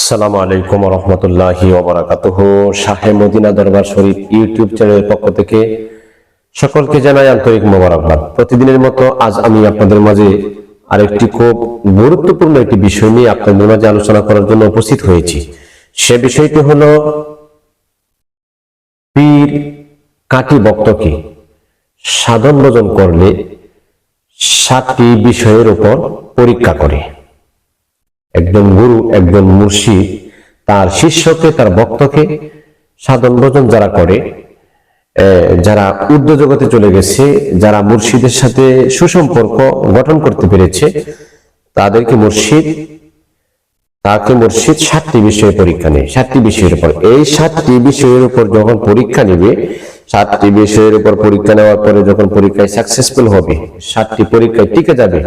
আসসালামু আলাইকুম রহমতুল্লাহি ওবরাকাতুহ। শাহে মদিনা দরবার শরীফ ইউটিউব চ্যানেলের পক্ষ থেকে সকলকে জানাই আন্তরিক মোবারকবাদ। প্রতিদিনের মতো আজ আমি আপনাদের মাঝে আরেকটি খুব গুরুত্বপূর্ণ একটি বিষয় নিয়ে আপনাদের মাঝে আলোচনা করার জন্য উপস্থিত হয়েছি। সে বিষয়টি হলো পীর কাটি বক্তকে সাধন ভোজন করলে সাতটি বিষয়ের উপর পরীক্ষা করে। একজন গুরু, একজন মুর্শিদ, তার শিষ্যকে, তার ভক্তকে, সাধন ভোজন যারা করে যারা উর্ধ্ব জগতে চলে গেছে, যারা মুর্শিদের সাথে সুসম্পর্ক গঠন করতে পেরেছে, তাদেরকে মুর্শিদ, তাকে মুর্শিদ সাতটি বিষয়ে পরীক্ষা নেয়, সাতটি বিষয়ের উপর। এই সাতটি বিষয়ের উপর যখন পরীক্ষা নেবে, সাতটি বিষয়ের উপর পরীক্ষা নেওয়ার পরে যখন পরীক্ষায় সাকসেসফুল হবে, সাতটি পরীক্ষায় টিকে যাবে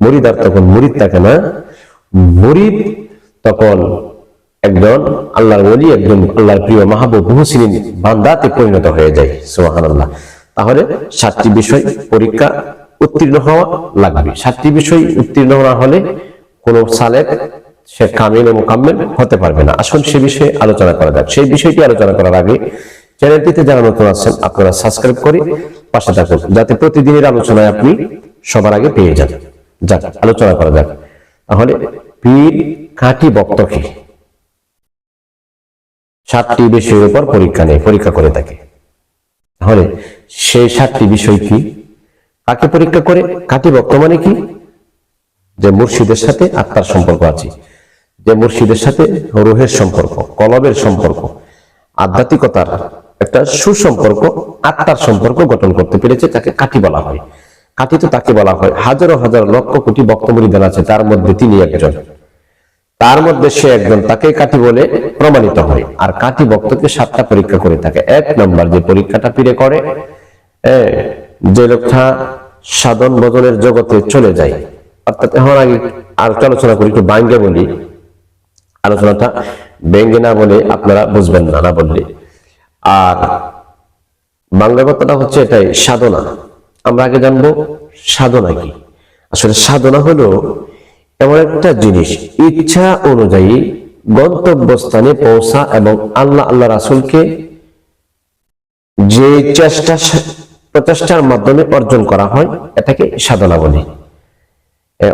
মুরিদার তখন মুরিদ থাকে না মুরিদ তখন একজন আল্লাহর ওলি, একজন আল্লাহর প্রিয় মাহবুব মুহসিন বান্দাতে পরিণত হয়ে যায়, সুবহানাল্লাহ। তাহলে সাতটি বিষয় পরীক্ষা উত্তীর্ণ হওয়া লাগবে। সাতটি বিষয় উত্তীর্ণ না হলে কোন সালেক সে কামিল ও মোকাম্মেল হতে পারবে না। আসুন সে বিষয়ে আলোচনা করা যাক। সেই বিষয়টি আলোচনা করার আগে চ্যানেলটিতে যারা নতুন আছেন, আপনারা সাবস্ক্রাইব করে পাশে থাকুন, যাতে প্রতিদিনের আলোচনায় আপনি সবার আগে পেয়ে যান। যাক, আলোচনা করা যাক। তাহলে পীর কাটি বক্তকে। সাতটি বিষয়ের উপর পরীক্ষা নেই পরীক্ষা করে থাকে। তাহলে সেই সাতটি বিষয় কি? কাকে পরীক্ষা করে? কাটি বক্ত মানে কি? যে মুর্শিদের সাথে আত্মার সম্পর্ক আছে। যে মুর্শিদের সাথে রোহের সম্পর্ক, কলবের সম্পর্ক, আধ্যাত্মিকতার একটা সুসম্পর্ক, আত্মার সম্পর্ক গঠন করতে পেরেছে, তাকে কাটি বলা হয়। কাটি তো তাকে বলা হয়। হাজারো হাজার লক্ষ কোটি বক্তমরিদান আছে, তার মধ্যে তিনি একজন। তার মধ্যে সে একজন তাকে কাটি বলে প্রমাণিত হয়। আর কাটি ভক্তকে সাতটা পরীক্ষা করে থাকে। এক নম্বর যে পরীক্ষাটা পীরে করে যে লোকটা সাধন বদলের জগতে চলে যায়। অর্থাৎ এখন আগে আর আলোচনা করি, একটু বাঙ্গে বলি। আলোচনাটা ব্যঙ্গে না বলে আপনারা বুঝবেন না না বললে। আর বাংলা কথাটা হচ্ছে এটাই, সাধনা। আমরা আগে জানব সাধনা কি। আসলে সাধনা হলো এমন একটা জিনিস, ইচ্ছা অনুযায়ী গন্তব্যস্থানে পৌঁছা এবং আল্লাহ আল্লাহ রাসুলকে যে চেষ্টা প্রচেষ্টার মাধ্যমে অর্জন করা হয়, এটাকে সাধনা বলে।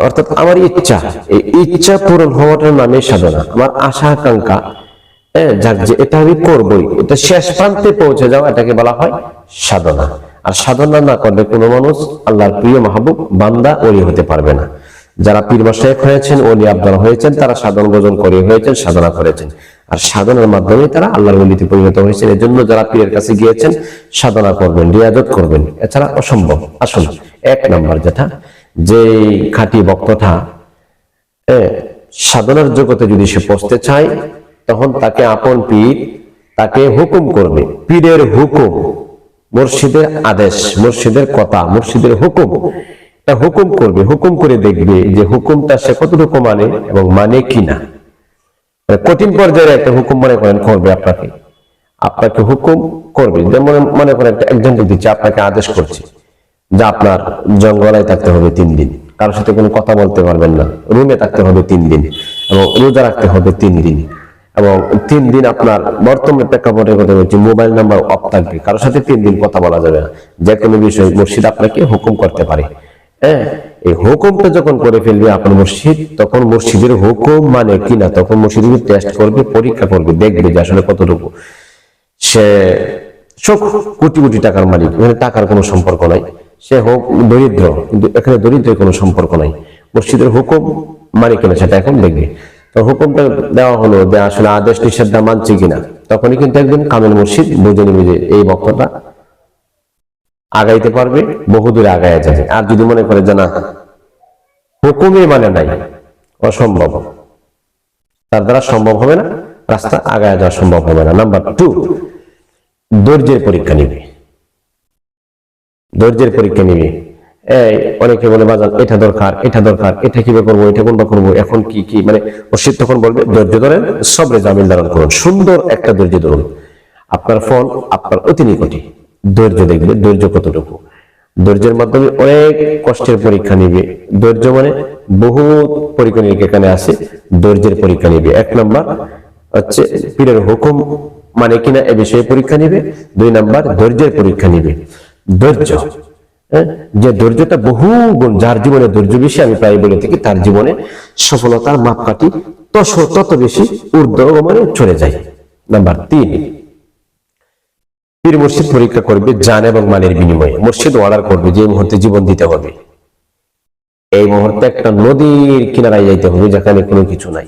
অর্থাৎ আমার ইচ্ছা ইচ্ছা পূরণ হওয়াটার নামে সাধনা। আমার আশা, আকাঙ্ক্ষা যাক যে এটা আমি করবই, এটা শেষ প্রান্তে পৌঁছে যাওয়া, এটাকে বলা হয় সাধনা। আর সাধনা না করলে কোনো মানুষ আল্লাহর প্রিয় মাহবুব, বান্দা, ওলি হতে পারবে না। যারা পীর মাসায়ক হয়েছেন, ওলি আবদার হয়েছেন, তারা সাধন ভোজন করে হয়েছেন, সাধনা করেছেন। আর সাধনার মাধ্যমে তারা আল্লাহর ওলিতে পরিণত হয়েছেন। এজন্য যারা পীরের কাছে গিয়েছেন, সাধনা করবেন, রিয়াজত করবেন, এছাড়া অসম্ভব। আসুন, এক নাম্বার যেটা যে খাঁটি বক্তটা সাধনার জগতে যদি সে পৌঁছতে চায়, তখন তাকে আপন পীর তাকে হুকুম করবে। পীরের হুকুম। মুর্শিদের আদেশ, মুর্শিদের কথা, মুর্শিদের হুকুম। হুকুম করবে, হুকুম করে দেখবে যে হুকুমটা সে কতটুকু মানে এবং মানে কিনা। মানে কঠিন পর্যায়ে একটা হুকুম মনে করেন করবে আপনাকে। আপনাকে হুকুম করবে। যেমন মনে করেন একজন দিচ্ছে, আপনাকে আদেশ করছে যে আপনার জঙ্গলায় থাকতে হবে তিন দিন। কারোর সাথে কোনো কথা বলতে পারবেন না। রুমে থাকতে হবে তিন দিন এবং রোজা রাখতে হবে তিন দিন। এবং তিন দিন আপনার বর্তমানে প্রেক্ষাপটের কথা মোবাইল নাম্বার অফ থাকবে। কারোর সাথে তিন দিন কথা বলা যাবে না। যে কোনো বিষয় মুর্শিদ আপনাকে হুকুম করতে পারে। হ্যাঁ? এই হুকুমটা যখন করে ফেলবে আপনার মুর্শিদ তখন মুর্শিদের হুকুম মানে কিনা তখন মুর্শিদ টেস্ট করবে, পরীক্ষা করবে, দেখবে যে আসলে কতটুকু। সে সব কোটি কোটি টাকার মালিক, এখানে টাকার কোনো সম্পর্ক নাই। সে হোক দরিদ্র, কিন্তু এখানে দরিদ্রের কোনো সম্পর্ক নাই। মসজিদের হুকুম মানে কিনা সেটা এখন দেখবে। তো হুকুমটা দেওয়া হলো যে আসলে আদেশ নিষেধটা মানছে কিনা। তখনই কিন্তু একজন কামেল মসজিদ বুঝে নিবে যে এই বক্তটা আগাইতে পারবে বহুদূরে আগায় যাবে। আর যদি মনে করে যে না হুকুমই মানে নাই, অসম্ভব। তার দ্বারা সম্ভব হবে না, রাস্তা আগায় যাওয়া সম্ভব হবে না। নাম্বার টু, ধৈর্যের পরীক্ষা নিবে। ধৈর্যের পরীক্ষা নিবে। অনেকে বলে বাজার এটা দরকার এটা দরকার, এটা কীভাবে করব, এটা কোনটা করব? এখন কি কি মানে তখন বলবে, ধৈর্য ধরেন ধারণ করুন, সুন্দর একটা ধৈর্য ধরুন। আপনার আপনার অতি নিকটে, ধৈর্য দেখবে, ধৈর্য কতটুকু? ধৈর্যের মাধ্যমে অনেক কষ্টের পরীক্ষা নিবে। ধৈর্য মানে বহু পরীক্ষা নিরীক্ষা এখানে আছে, ধৈর্যের পরীক্ষা নিবে। এক নম্বর হচ্ছে পীরের হুকুম মানে কিনা এ বিষয়ে পরীক্ষা নিবে। দুই নাম্বার ধৈর্যের পরীক্ষা নিবে। ধৈর্য যে ধৈর্যটা বহু গুণ, যার জীবনে ধৈর্য বেশি, আমি প্রায় বলে থাকি তার জীবনে সফলতার মাপকাঠি তত তত বেশি ঊর্ধ্বগমনে চলে যায়। নাম্বার তিন, পীর মুর্শিদ পরীক্ষা করবে জান এবং মালের বিনিময়ে। মুর্শিদ অর্ডার করবে যে মুহূর্তে জীবন দিতে হবে। এই মুহূর্তে একটা নদীর কিনারায় যাইতে হবে, যেখানে কোনো কিছু নাই।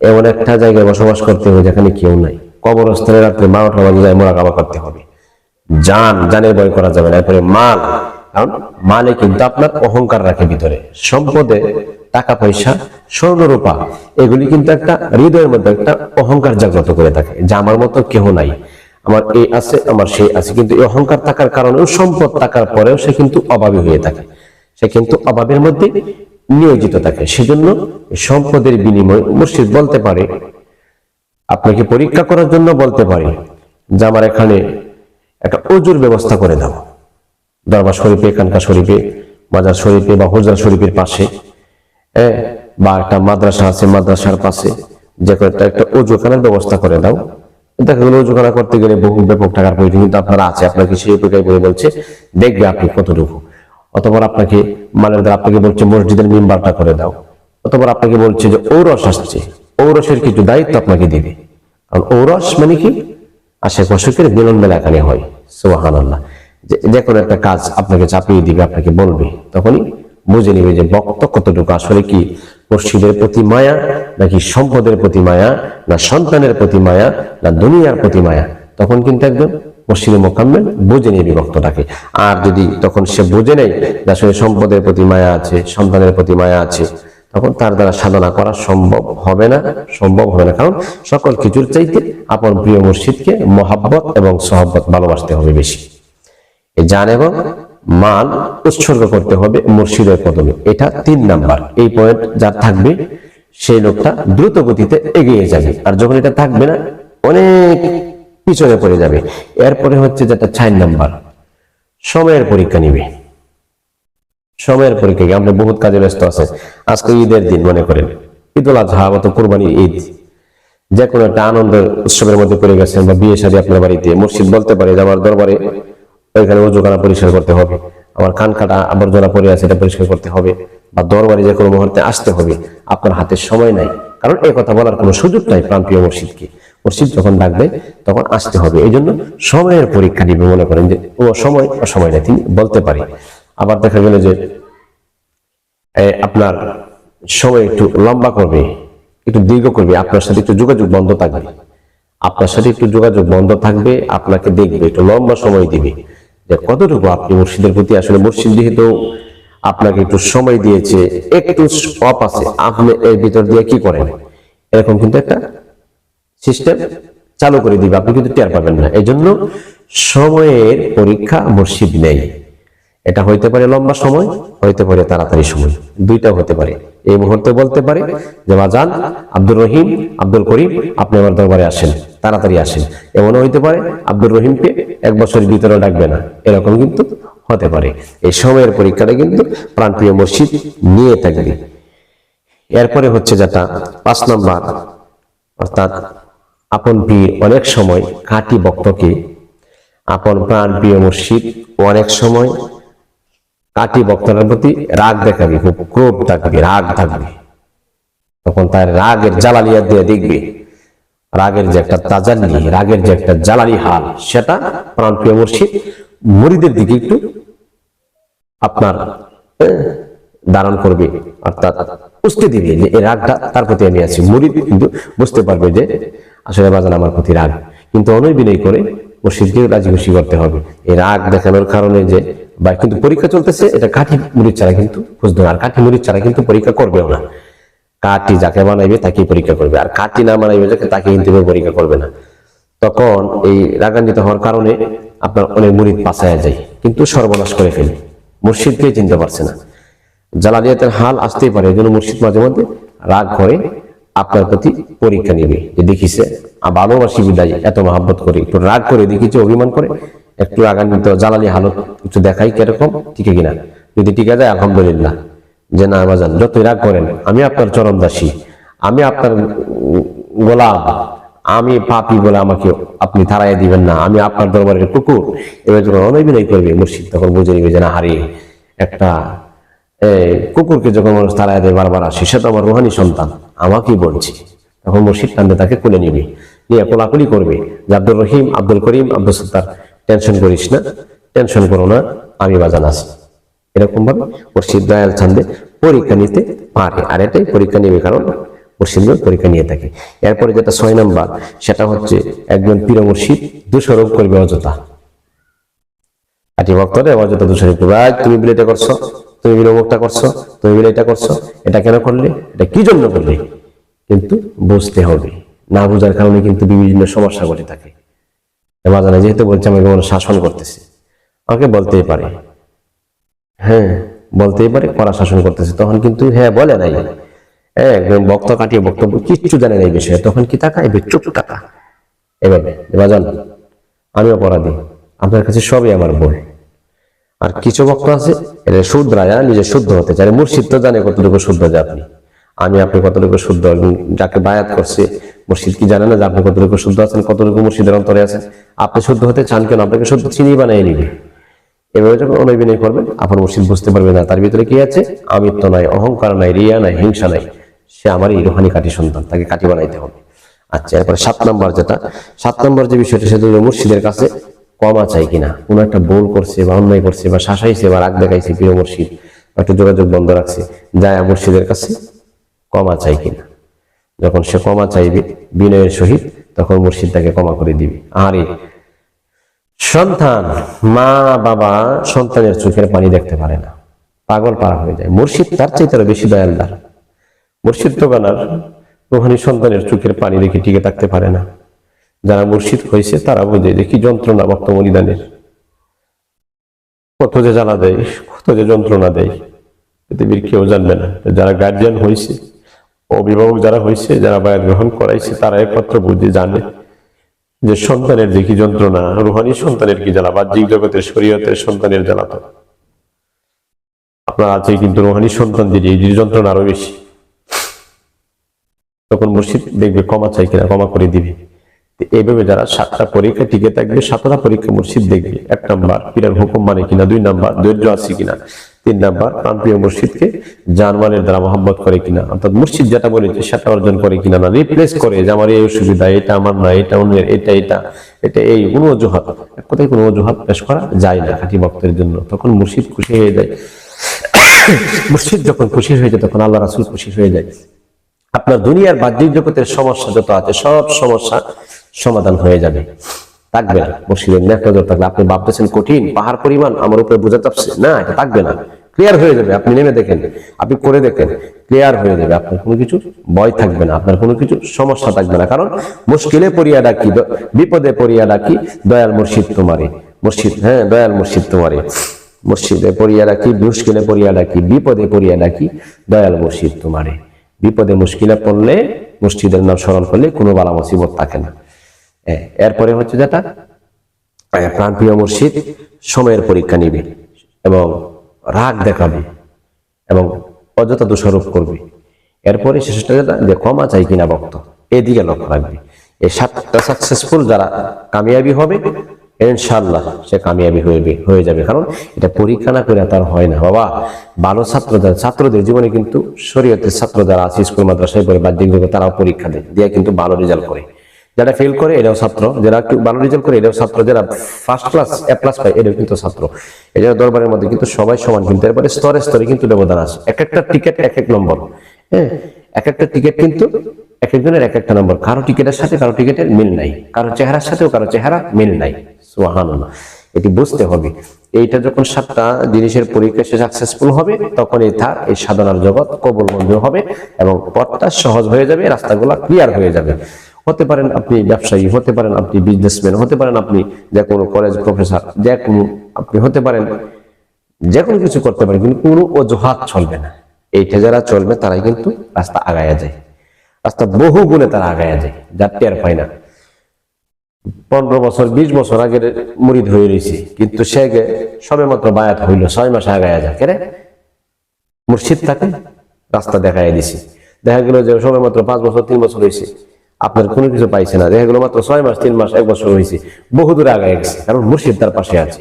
এমন একটা জায়গায় বসবাস করতে হবে, যেখানে কেউ নাই। কবরস্থানে রাত্রে বারোটা বাজে যায় মোরাকাবা করতে হবে। জান, জানের ভয় করা যাবে না, এরপরে মাল। কারণ মালে কিন্তু আপনার অহংকার রাখে ভিতরে। সম্পদে টাকা, পয়সা, স্বর্ণ, রূপা, এগুলি কিন্তু একটা হৃদয়ের মধ্যে একটা অহংকার জাগ্রত করে থাকে, যে আমার মতো কেহ নাই। আমার এই আছে, আমার সেই আছে। কিন্তু এই অহংকার থাকার কারণেও, সম্পদ থাকার পরেও সে কিন্তু অভাবী হয়ে থাকে। সে কিন্তু অভাবের মধ্যে নিয়োজিত থাকে। সেজন্য সম্পদের বিনিময় মুর্শিদ বলতে পারে, আপনাকে পরীক্ষা করার জন্য বলতে পারে, যে আমার এখানে একটা অজুর ব্যবস্থা করে দাও। দরবার শরীফে কানকা শরীফে মাজার শরীফে বা হুজরা শরীফের পাশে। হ্যাঁ, বা একটা মাদ্রাসা আছে মাদ্রাসার পাশে। যে একটা একটা ব্যবস্থা করে দাও। দেখা গেল অজুখানা করতে গেলে বহু ব্যাপক টাকার প্রয়োজন কিন্তু আপনার আছে আপনাকে সেই প্রকার বলে বলছে দেখবে আপনি কতটুকু? অতপর আপনাকে মানের দ্বারা আপনাকে বলছে মসজিদের মেম্বারটা করে দাও। অতপর আপনাকে বলছে যে ঔরস আসছে। ঔরসের কিছু দায়িত্ব আপনাকে দিবে। কারণ ঔরস মানে কি? আশেপাশের মিলন মেলা এখানে হয়? সোহান আল্লাহ যে কোনো একটা কাজ আপনাকে চাপিয়ে দিবে, আপনাকে বলবে, তখনই বুঝে নিবে যে বক্ত কতটুকু আসলে কি মসজিদের প্রতি মায়া, নাকি সম্পদের প্রতি মায়া, না সন্তানের প্রতি মায়া, না দুনিয়ার প্রতি মায়া? তখন কিন্তু একদম মসজিদে মোকাম্মেল বুঝে নিয়ে বিভক্তটাকে আর যদি তখন সে বুঝে নেয় যে আসলে সম্পদের প্রতি মায়া আছে, সন্তানের প্রতি মায়া আছে, তখন তার দ্বারা সাধনা করা সম্ভব হবে না, সম্ভব হবে না। কারণ সকল কিছুর চাইতে আপন প্রিয় মসজিদকে মহাব্বত এবং সহব্বত ভালোবাসতে হবে বেশি। জান এবং মাল উৎসর্গ করতে হবে মুর্শিদের কদমে। এটা তিন নাম্বার। এই পয়েন্ট যার থাকবে, সেই লোকটা দ্রুত গতিতে এগিয়ে যাবে। আর যখন এটা থাকবে না, অনেক পিছনে পড়ে যাবে। এরপরে হচ্ছে যেটা চার নাম্বার, সময়ের পরীক্ষা নিবে। সময়ের পরীক্ষা আমরা বহুত কাজে ব্যস্ত আছে। আজকে ঈদের দিন, মনে করেন। ঈদুল আজহা অত কোরবানির ঈদ। যে কোনো একটা আনন্দের উৎসবের মধ্যে পড়ে গেছেন বা বিয়ে শাদী আপনার বাড়িতে, মুর্শিদ বলতে পারে যে আমার দরবারে ওইখানে উজুখানা পরিষ্কার করতে হবে। আমার কান কাটা আবর্জনা পড়ে আছে, এটা পরিষ্কার করতে হবে। বা দরবারে যে কোনো মুহূর্তে আসতে হবে। আপনার হাতে সময় নাই। কারণ এই কথা বলার কোনো সুযোগ নাই প্রান্তীয় মসজিদকে। মসজিদ যখন ডাকবে, তখন আসতে হবে। এই জন্য সময়ের পরীক্ষা নিবে, মনে করেন যে, ও সময় ও সময় নেই, তিনি বলতে পারে। আবার দেখা গেল যে আপনার সময় একটু লম্বা করবে, একটু দীর্ঘ করবে, আপনার সাথে একটু যোগাযোগ বন্ধ থাকবে। আপনার সাথে একটু যোগাযোগ বন্ধ থাকবে, আপনাকে দেখবে, একটু লম্বা সময় দিবে। যে কতটুকু আপনি মুর্শিদের প্রতি আসলে মুর্শিদ যেহেতু আপনাকে একটু সময় দিয়েছে, একটু অপ আছে, আপনি এর ভিতর দিয়ে কি করেন? এরকম কিন্তু একটা সিস্টেম চালু করে দিবে, আপনি কিন্তু টের পাবেন না। এই জন্য সময়ের পরীক্ষা মুর্শিদ নেই। এটা হইতে পারে লম্বা সময়, হইতে পারে তাড়াতাড়ি সময়। দুইটা হতে পারে। এই মুহূর্তে বলতে পারে যে বাজান আব্দুর রহিম, আব্দুল করিম, আপনি আমার দরবারে আসেন, তাড়াতাড়ি আসেন। এমনও হইতে পারে আব্দুর রহিমকে এক বছরের ভিতরে ডাকবে না। এরকম কিন্তু হতে পারে। এই সময়ের পরীক্ষাটা কিন্তু প্রাণপ্রিয় মসজিদ নিয়ে থাকবে। এরপরে হচ্ছে যেটা, পাঁচ নম্বর, অর্থাৎ আপন পীর অনেক সময় খাঁটি বক্তকে আপন প্রাণ প্রিয় মসজিদ অনেক সময় কাটি বক্তার প্রতি রাগ দেখাবে, খুব ক্রোধ থাকবে, রাগ থাকবে। তখন তার রাগের জ্বালালিয়া দিয়ে দেখবে, রাগের যে একটা তাজাল্লি রাগের যে একটা জ্বালালি হাল, সেটা প্রাণপ্রিয় মুর্শিদ, মুড়িদের দিকে একটু আপনার ধারণ করবে, অর্থাৎ বুঝতে দিবে যে এই রাগটা তার প্রতি আমি আছি। মুড়িদ কিন্তু বুঝতে পারবে যে আসলে বাজান আমার প্রতি রাগ। কিন্তু অনয় বিনয় করে মুর্শিদকে রাজি খুশি করতে হবে। এই রাগ দেখানোর কারণে যে বা কিন্তু পরীক্ষা চলতেছে এটা কাঠি মুড়ির ছাড়া কিন্তু বুঝতে আর কাঠি মুড়ির ছাড়া কিন্তু পরীক্ষা করবেও না। কাঠি যাকে বানাইবে তাকেই পরীক্ষা করবে আর কাঠি না বানাইবে যাকে তাকে কিন্তু পরীক্ষা করবে না। তখন এই রাগান্বিত হওয়ার কারণে আপনার অনেক মুরিদ পাশায় যায় কিন্তু সর্বনাশ করে ফেলে। মুর্শিদকেই চিনতে পারছে না। জালালিয়াতের হাল আসতেই পারে এই জন্য মুর্শিদ মাঝে মধ্যে রাগ করে আপনার প্রতি পরীক্ষা নিবে। যে দেখিছে ভালোবাসি বিদায় এত মহাব্বত করে একটু রাগ করে দেখিছে অভিমান করে। একটু আগান্বিত জালালি হালত একটু দেখাই কীরকম ঠিক কিনা। যদি টিকে যায়, আলহামদুলিল্লাহ। যে না বাজান যতই রাগ করেন, আমি আপনার চরম দাসী আমি আপনার গোলাম, আমি পাপি বলে আমাকে আপনি থারাই দিবেন না। আমি আপনার দরবারের কুকুর। এবার যখন অনৈবিনয় করবে মুর্শিদ তখন বুঝে নিবে যে না হারিয়ে একটা কুকুরকে যখন মানুষ তারাই দেয়, বারবার আসে, সে তো আমার রোহানি সন্তান, আমাকেই বলছি। তখন মুর্শিদ কান্দে তাকে কোলে নিবে, নিয়ে কোলাকুলি করবে। যে আব্দুর রহিম, আব্দুল করিম, আব্দুল সত্তার টেনশন করিস না, টেনশন করো না, আমি বাজান আছি। এরকম ভাবে মুর্শিদ দয়াল চান্দে পরীক্ষা নিতে পারে। আর এটাই পরীক্ষা নিবে কারণ মুর্শিদ পরীক্ষা নিয়ে থাকে। এরপরে যেটা ছয় নাম্বার, সেটা হচ্ছে একজন পীর মুর্শিদ দোষারোপ করবে অযথা। তুমি এটা করছ, তুমি করছ, তুমি এটা করছ, এটা কেন এটা কি জন্য কিন্তু বুঝতে হবে। না বোঝার কারণে কিন্তু বিভিন্ন সমস্যা ঘটে থাকে। এবার জানা, যেহেতু বলছে আমাকে কোনো শাসন করতেছে, আমাকে বলতেই পারে। হ্যাঁ বলতেই পারে কড়া শাসন করতেছে। তখন কিন্তু হ্যাঁ বলে নাই। হ্যাঁ বক্ত কাটিয়ে বক্তব্য, কিচ্ছু জানে না এই বিষয়ে। তখন কি এবার চুপ টাকা এভাবে। বাজান আমি অপরাধী। আপনার কাছে সবই আমার ভুল আর কিছু বক্ত আছে এটা শুদ্রায়া নিজে শুদ্ধ হতে চায়। মুর্শিদ তো জানে কতটুকু শুদ্ধ যে আপনি আমি আপনি কতটুকু শুদ্ধ, যাকে বায়াত করছে মুর্শিদ কি জানে না যে আপনি কতটুকু শুদ্ধ আছেন, কতটুকু মুর্শিদের অন্তরে আছেন? আপনি শুদ্ধ হতে চান কেন? আপনাকে শুদ্ধ চিনি বানিয়ে নিবে। এভাবে যখন অনৈবিনয় করবেন, আপনার মুর্শিদ বুঝতে পারবে না, তার ভিতরে কি আছে? আমিত্ব নাই, অহংকার নাই, রিয়া নাই, হিংসা নাই। সে আমারই রোহানি কাটি সন্তান, তাকে কাটি বানাইতে হবে। আচ্ছা এরপরে সাত নম্বর যেটা। সাত নম্বর যে বিষয়টা, সেটা হলো মুর্শিদের কাছে কমা চাই কিনা। কোনো একটা ভুল করছে বা অন্যায় করছে বা শাসাইছে বা রাগ দেখাইছে প্রিয় মুর্শিদ একটু যোগাযোগ বন্ধ রাখছে, যায় মুর্শিদের কাছে কমা চাই কিনা। যখন সে ক্ষমা চাইবে, বিনয়ের সহিত, তখন মুর্শিদ তাকে ক্ষমা করে দিবে। আরে সন্তান, মা, বাবা সন্তানের চোখের পানি দেখতে পারে না। পাগল পারা হয়ে যায়। মুর্শিদ তার চাইতে আরও বেশি দয়ালদার। মুর্শিদ তো গানার রোহানি সন্তানের চোখের পানি দেখে টিকে থাকতে পারে না। যারা মুর্শিদ হয়েছে, তারা বোঝে যে কি যন্ত্রণা বর্তমানিদানের কত যে জ্বালা দেয়, কত যে যন্ত্রণা দেয়, পৃথিবীর কেউ জানবে না। যারা গার্জিয়ান হয়েছে অভিভাবক যারা হয়েছে, যারা বায়াত গ্রহণ করাইছে, তারা একমাত্র বুঝে জানে যে সন্তানের যে কি যন্ত্রণা, রুহানি সন্তানের কি জ্বালা, বাহ্যিক জগতের, শরীয়তের সন্তানের জ্বালা তো। আপনার আছে কিন্তু রুহানি সন্তানদের এই যন্ত্রণা আরও বেশি, তখন মুর্শিদ দেখবে ক্ষমা চাই কিনা, ক্ষমা করে দিবে। এইভাবে যারা সাতটা পরীক্ষা টিকে থাকবে, সাতটা পরীক্ষা মুর্শিদ দেখবে। এক নাম্বার, পীরের হুকুম মানে কিনা, দুই নাম্বার, ধৈর্য আছে কিনা। তিন নাম্বার প্রাণপ্রিয় মুর্শিদকে জানমালের দ্বারা মোহাম্মত করে কিনা। অর্থাৎ মুর্শিদ যেটা বলেছে সেটা অর্জন করে কিনা না রিপ্লেস করে যে আমার এই অসুবিধা, এটা আমার না, এটা অন্যের, এটা এটা এটা, এই কোনো অজুহাত। এক কথায় কোনো অজুহাত পেশ করা যায় না খাঁটি ভক্তের জন্য। তখন মুর্শিদ খুশি হয়ে যায়। মুর্শিদ যখন খুশি হয়ে যায়, তখন আল্লাহ রাসুল খুশি হয়ে যায়। আপনার দুনিয়ার বাহ্যিক জগতের সমস্যা যত আছে, সব সমস্যা সমাধান হয়ে যাবে। থাকবে না। মুর্শিদের নেক নজর থাকলে। আপনি ভাবতেছেন কঠিন, পাহাড় পরিমাণ, আমার উপরে বোঝা চাপছে। না, এটা থাকবে না। ক্লিয়ার হয়ে যাবে, আপনি নেমে দেখেন। আপনি করে দেখেন ক্লিয়ার হয়ে যাবে। আপনার কোনো কিছু ভয় থাকবে না, আপনার কোনো কিছু সমস্যা থাকবে না। কারণ মুশকিলে পড়িয়া ডাকি বিপদে পড়িয়া ডাকি, দয়াল মুর্শিদ তোমারে। মুর্শিদ হ্যাঁ দয়াল মুর্শিদ তোমারে। মুর্শিদে পড়িয়া ডাকি, মুশকিলে পড়িয়া ডাকি, বিপদে পড়িয়া ডাকি, দয়াল মুর্শিদ তোমারে। বিপদে মুশকিলে পড়লে, মুর্শিদের নাম স্মরণ করলে কোনো বালা মুসিবত থাকে না। এরপরে হচ্ছে যেটা প্রাণপ্রিয় মুর্শিদ, সময়ের পরীক্ষা নিবে এবং রাগ দেখাবে এবং অযথা দোষারোপ করবে। এরপরে শেষটা যে ক্ষমা চাই কিনা ভক্ত, এদিকে লক্ষ্য রাখবে। এই সাতটা সাকসেসফুল যারা কামিয়াবি হবে ইনশাল্লাহ সে কামিয়াবি হয়ে হয়ে যাবে। কারণ এটা পরীক্ষা না করে তার হয় না। বাবা, ভালো ছাত্র যারা ছাত্রদের জীবনে কিন্তু শরীয়তের ছাত্র যারা আছে, স্কুল, মাদ্রাসায় বাহ্যিক জগতে তারাও পরীক্ষা দেয়। দিয়ে কিন্তু ভালো রেজাল্ট করে। যারা ফেল করে, এরাও ছাত্র। যারা ভালো রেজাল্ট করে, এরাও ছাত্র। যারা ফার্স্ট ক্লাস এ প্লাস পায়, এরাও কিন্তু ছাত্র। জন্য দরবারের মধ্যে কিন্তু সবাই সমান কিন্তু। এরপরে স্তরে স্তরে কিন্তু ব্যবধান আছে। এক একটা টিকিট এক এক নম্বর। হ্যাঁ? এক একটা টিকিট কিন্তু এক একজনের এক একটা নম্বর। কারও টিকিটের সাথে কারও টিকিটের মিল নাই। কারও চেহারার সাথেও কারও চেহারা মিল নাই। সুবহানাল্লাহ। এটি বুঝতে হবে। এইটা যখন সাতটা জিনিসের পরীক্ষা সাকসেসফুল হবে তখন এই তার এই সাধনার জগৎ কবল মঞ্জুর হবে এবং পথটা সহজ হয়ে যাবে, রাস্তাগুলো ক্লিয়ার হয়ে যাবে। হতে পারেন আপনি ব্যবসায়ী, হতে পারেন আপনি বিজনেসম্যান হতে পারেন আপনি যে কোনো কলেজ প্রফেসর যে কোনো আপনি হতে পারেন, যে কোনো কিছু করতে পারেন, কিন্তু কোনো অজুহাত চলবে না। এইটা যারা চলবে, তারাই কিন্তু রাস্তা আগায়া যায়। রাস্তা বহু গুণে তারা আগায়া যায়, যার টের পায় না। পনেরো বছর, বিশ বছর আগের মুরিদ হয়ে রয়েছে কিন্তু সে সবে মাত্র বায়াত হইল, ছয় মাস আগায়া যায়। কেন মুর্শিদ তাকে রাস্তা দেখাই দিছে। দেখা গেল যে সবে মাত্র পাঁচ বছর, তিন বছর হয়েছে আপনার কোনো কিছু পাইছে না। দেখা গেল মাত্র ছয় মাস, তিন মাস, এক বছর হয়েছে বহুদূর আগে গেছে, কারণ মুর্শিদ তার পাশে আছে।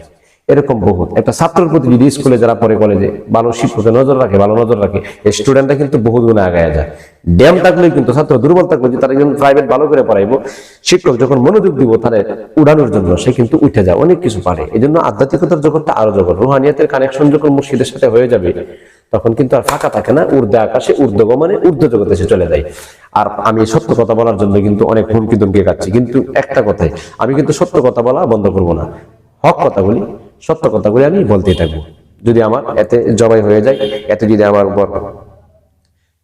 এরকম বহুত একটা ছাত্রের প্রতি যদি স্কুলে যারা পড়ে কলেজে ভালো শিক্ষকের নজর রাখে, ভালো নজর রাখে স্টুডেন্টরা কিন্তু বহুত গুণে আগায় যায়। ড্যাম থাকলেই কিন্তু, ছাত্র দুর্বল থাকলে যদি তারা কিন্তু প্রাইভেট ভালো করে পড়াইবো, শিক্ষক যখন মনোযোগ দিব, তারা উড়ানোর জন্য সে কিন্তু উঠে যায়, অনেক কিছু পারে। এই জন্য আধ্যাত্মিকতার জগৎটা আরও জগৎ, রুহানিয়াতের কানেকশন যখন মুর্শিদের সাথে হয়ে যাবে, তখন কিন্তু আর ফাঁকা থাকে না, ঊর্ধ্বে আকাশে ঊর্ধ্ব গমনে ঊর্ধ্ব জগতে সে চলে যায়। আর আমি সত্য কথা বলার জন্য কিন্তু অনেক হুমকি ধমকি কাটছি কিন্তু একটা কথাই, আমি কিন্তু সত্য কথা বলা বন্ধ করব না। হক কথাগুলি সত্য কথাগুলি আমি বলতে থাকব। যদি আমার এতে জবাই হয়ে যায়, এতে যদি আমার উপর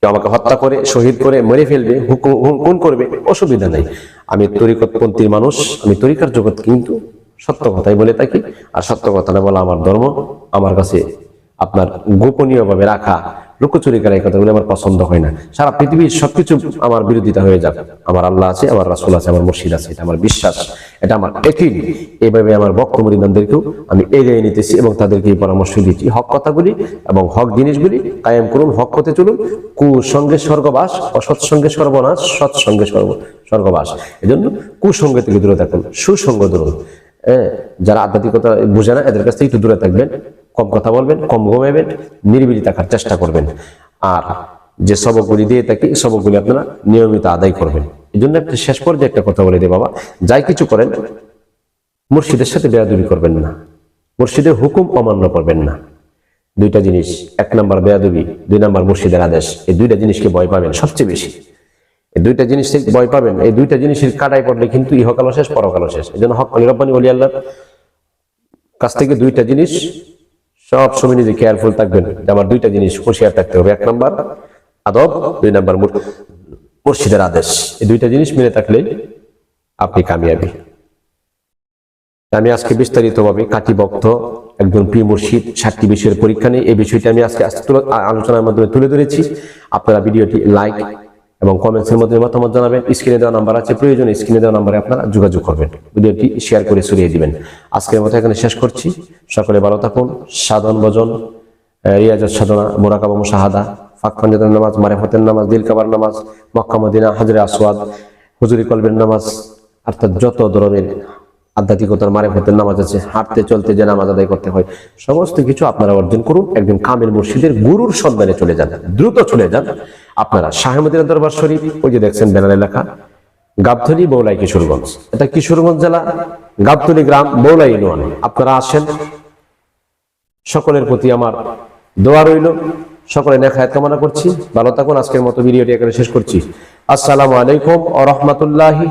আমাকে হত্যা করে, শহীদ করে, মেরে ফেলবে হুকুম করবে, অসুবিধা নাই। আমি তরিকতপন্থীর মানুষ, আমি তরিকার জগৎ কিন্তু সত্য কথাই বলে থাকি। আর সত্য কথা না বলা আমার ধর্ম, আমার কাছে আপনার গোপনীয় ভাবে রাখা লুকোচুরি করা এই কথাগুলো আমার পছন্দ হয় না। সারা পৃথিবীর সবকিছু আমার বিরোধিতা হয়ে যাবে। আমার আল্লাহ আছে, আমার রাসুল আছে, আমার মুর্শিদ আছে, এটা আমার বিশ্বাস, এটা আমার একই এইভাবে আমার বক্তমরিদানদেরকেও আমি এগিয়ে নিতেছি এবং তাদেরকে এই পরামর্শ দিচ্ছি। হক কথাগুলি এবং হক জিনিসগুলি কায়েম করুন, হক হতে চলুন। কুসঙ্গে স্বর্গবাস, অসৎসঙ্গে সর্বনাশ, সৎসঙ্গে স্বর্গ স্বর্গবাস। এই জন্য কুসঙ্গে থেকে দূরে থাকুন সুসঙ্গ ধরুন হ্যাঁ যারা আধ্যাত্মিকতা বুঝে না, এদের কাছ থেকে একটু দূরে থাকবেন। কম কথা বলবেন, কম ঘুমাবেন নিরিবিলি থাকার চেষ্টা করবেন। আর যে সবকগুলি দিয়ে থাকি, সবকগুলি আপনারা নিয়মিত আদায় করবেন। এই জন্য একটা শেষ পর্যায়ে একটা কথা বলে দিই বাবা, যাই কিছু করেন, মুর্শিদের সাথে বেয়াদবি করবেন না। মুর্শিদের হুকুম অমান্য করবেন না। দুইটা জিনিস, এক নাম্বার বেয়াদবি, দুই নাম্বার মুর্শিদের আদেশ। এই দুইটা জিনিসকে ভয় পাবেন সবচেয়ে বেশি। এই দুইটা জিনিস ভয় পাবেন, এই দুইটা জিনিসের কাটাই পড়লে কিন্তু ইহকালও শেষ, পরকালও শেষ। এই জন্য হক নিরব্বানি অলি কাছ থেকে দুইটা জিনিস সব সময় নিজে কেয়ারফুল থাকবেন যে আমার দুইটা জিনিস হুঁশিয়ার থাকতে হবে। এক নাম্বার আদব, দুই নাম্বার মুর্শিদের আদেশ। এই দুইটা জিনিস মিলে থাকলে আপনি কামিয়াবি। আমি আজকে বিস্তারিতভাবে কাটি বক্ত একজন প্রিয় মুর্শিদ সাতটি বিষয়ের পরীক্ষা নেই এই বিষয়টি আমি আজকে আলোচনার মাধ্যমে তুলে ধরেছি। আপনারা ভিডিওটি লাইক এবং কমেন্টসের মধ্যে মতামত জানাবেন। স্ক্রিনে দেওয়া নাম্বার আছে, প্রয়োজনে স্ক্রিনে দেওয়া নাম্বারে আপনারা যোগাযোগ করবেন। ভিডিওটি শেয়ার করে ছড়িয়ে দিবেন। আজকের মতো এখানে শেষ করছি। সকলে ভালো থাকুন। সাধন ভজন রিয়াজত সাধনা, মোরাকাবা মুশাহাদা, ফাঁক পাঞ্জাতের নামাজ, মারেফতের নামাজ দিল কাবার নামাজ, মক্কা, মদিনা, হাজরে আসওয়াদ, হুজুরি কলবের নামাজ, অর্থাৎ যত ধরনের আধ্যাত্মিকতার মারেফতের নামাজ আছে, হাঁটতে, চলতে যে নামাজ আদায় করতে হয়, সমস্ত কিছু আপনারা অর্জন করুন। একজন কামেল মুর্শিদের গুরুর সন্ধানে চলে যান। দ্রুত চলে যান। আপনারা শাহমুদ্দিন দরবার শরীফ, ওই যে দেখছেন ব্যানারে লেখা, গাবতলি বৌলাই কিশোরগঞ্জ। এটা কিশোরগঞ্জ জেলা, গাবতলি গ্রাম, বৌলাই ইউনিয়ন। আপনারা আসেন, সকলের প্রতি আমার দোয়া রইল। সকলে নেখায়াত কামনা করছি। ভালো থাকুন, আজকের মতো ভিডিওটি এখানে শেষ করছি। আসসালামু আলাইকুম আ রহমতুল্লাহি